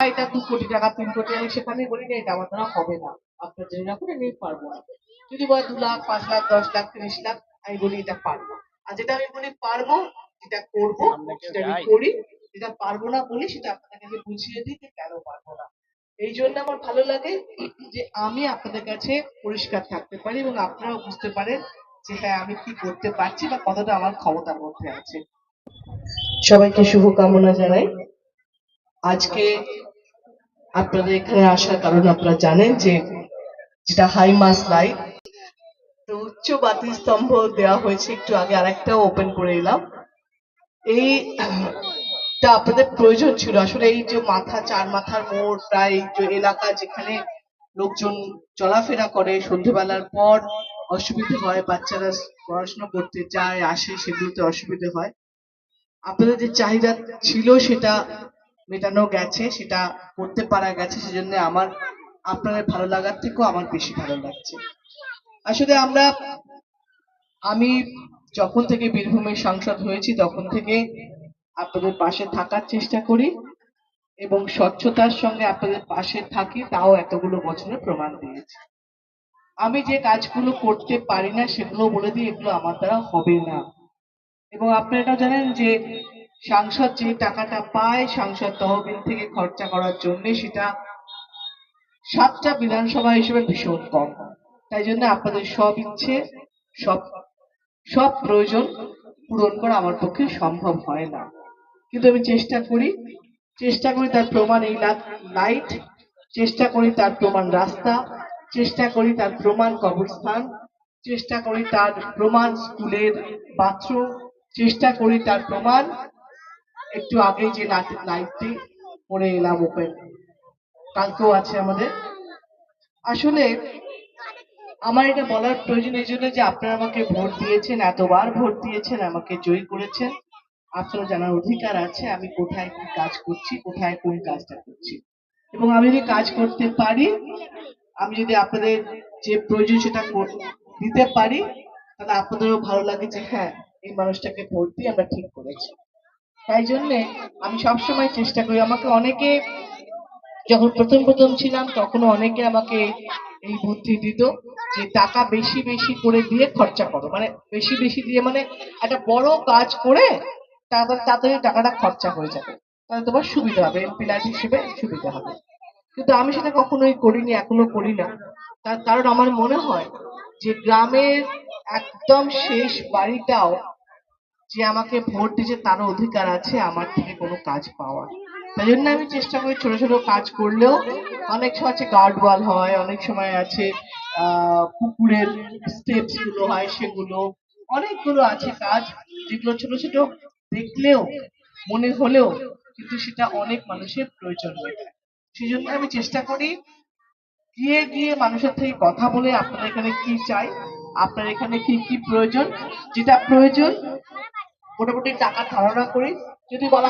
এটা দু কোটি টাকা তিন কোটি আমি সেখানে বলি না এটা আমার দ্বারা হবে না। আপনার জেনে রাখুন আমি পারব না। যদি বলে দু লাখ পাঁচ লাখ দশ লাখ তিরিশ লাখ আমি বলি এটা পারব। আর যেটা আমি বলি পারব যেটা করব সেটা আমি করি। যেটা পারব না বলি সেটা আপনাদের কাছে বুঝিয়ে দিই যে কেন পারব না। এই জন্য আমার ভালো লাগে যে আমি আপনাদের কাছে পরিষ্কার থাকতে পারি এবং আপনারাও বুঝতে পারেন যে হ্যাঁ আমি কি করতে পারছি বা কতটা আমার ক্ষমতার মধ্যে আছে। সবাইকে শুভকামনা জানাই। আজকে আপনাদের এখানে আসার কারণ আপনারা জানেন যে যেটা হাই মাস লাইট তো উচ্চ বাতি স্তম্ভ দেওয়া হয়েছে, একটু আগে আরেকটাও ওপেন করে এলাম। এই টা আপনাদের প্রয়োজন ছিল। আসলে এই যে মাথা, চার মাথার মোড়, প্রায় যে এলাকা যেখানে লোকজন চলাফেরা করে সন্ধ্যেবেলার পর অসুবিধে হয়, বাচ্চারা পড়াশোনা করতে যায়, আসে, সেগুলোতে অসুবিধে হয়। আপনাদের যে চাহিদা ছিল সেটা মেটানো গেছে, সেটা করতে পারা গেছে, সেজন্য আমার, আপনাদের ভালো লাগার থেকেও আমার বেশি ভালো লাগছে। আসলে আমরা, আমি যখন থেকে বীরভূমের সাংসদ হয়েছি, তখন থেকে আপনাদের পাশে থাকার চেষ্টা করি এবং স্বচ্ছতার সঙ্গে আপনাদের পাশে থাকি, তাও এতগুলো বছরে প্রমাণ দিয়েছি। আমি যে কাজগুলো করতে পারি না, সেগুলো বলে দিই, এগুলো আমার দ্বারা হবে না। এবং আপনারা জানেন যে সাংসদ যে টাকাটা পায়, সাংসদ তহবিল থেকে খরচা করার জন্য সেটা সাতটা বিধানসভা হিসেবে ভীষণ কম। তাই জন্য আপনাদের সব ইচ্ছে, সব সব প্রয়োজন পূরণ করা আমার পক্ষে সম্ভব হয় না। কিন্তু আমি চেষ্টা করি চেষ্টা করি তার প্রমাণ এই লাইট, চেষ্টা করি তার প্রমাণ রাস্তা, চেষ্টা করি তার প্রমাণ কবরস্থান, চেষ্টা করি তার প্রমাণ স্কুলের বাথরুম, চেষ্টা করি তার প্রমাণ একটু আগে যে লাইটটি পরে এলাম ওপেন কালকেও আছে আমাদের। আসলে আমার এটা বলার প্রয়োজন এই জন্য যে আপনারা আমাকে ভোট দিয়েছেন, এতবার ভোট দিয়েছেন, আমাকে জয়ী করেছেন। আপনারা জানার অধিকার আছে, আমি কোথায় কি কাজ করছি, কোথায় কোন কাজটা করছি। এবং আমি যদি কাজ করতে পারি, আমি যদি আপনাদের যে প্রয়োজন সেটা দিতে পারি, তাহলে আপনাদেরও ভালো লাগে যে হ্যাঁ এই মানুষটাকে ভোট দিয়ে আমরা ঠিক করেছি। তাই জন্যে আমি সবসময় চেষ্টা করি। আমাকে অনেকে যখন প্রথম প্রথম ছিলাম তখন অনেকে আমাকে এই বুদ্ধি দিত যে টাকা বেশি বেশি করে দিয়ে খরচা করো। মানে বেশি বেশি দিয়ে মানে একটা বড় কাজ করে তাড়াতাড়ি টাকাটা খরচা হয়ে যাবে। তাহলে তোমার সুবিধা হবে এমপি লাইন হিসেবে সুবিধা হবে। কিন্তু আমি সেটা কখনোই করিনি, এখনও করি না। তার কারণ আমার মনে হয় যে গ্রামের একদম শেষ বাড়িটাও যে আমাকে ভোট দিয়েছে তারও অধিকার আছে, আমার থেকে কোনো কাজ পাওয়ার। তাই জন্য আমি চেষ্টা করি ছোট ছোট কাজ করলেও অনেক সময় আছে গার্ড ওয়াল হয়, অনেক সময় আছে পুকুরের স্টেপসগুলো হয় সেগুলো, অনেকগুলো আছে কাজ যেগুলো ছোট ছোট দেখলেও, মনে হলেও কিন্তু সেটা অনেক মানুষের প্রয়োজন হয়ে যায়। সেই জন্য আমি চেষ্টা করি গিয়ে গিয়ে মানুষের থেকে কথা বলে আপনার এখানে কি চাই আপনার এখানে কি কি প্রয়োজন, যেটা প্রয়োজন মোটামুটি টাকা ধারণা করি। যদি বলা হয়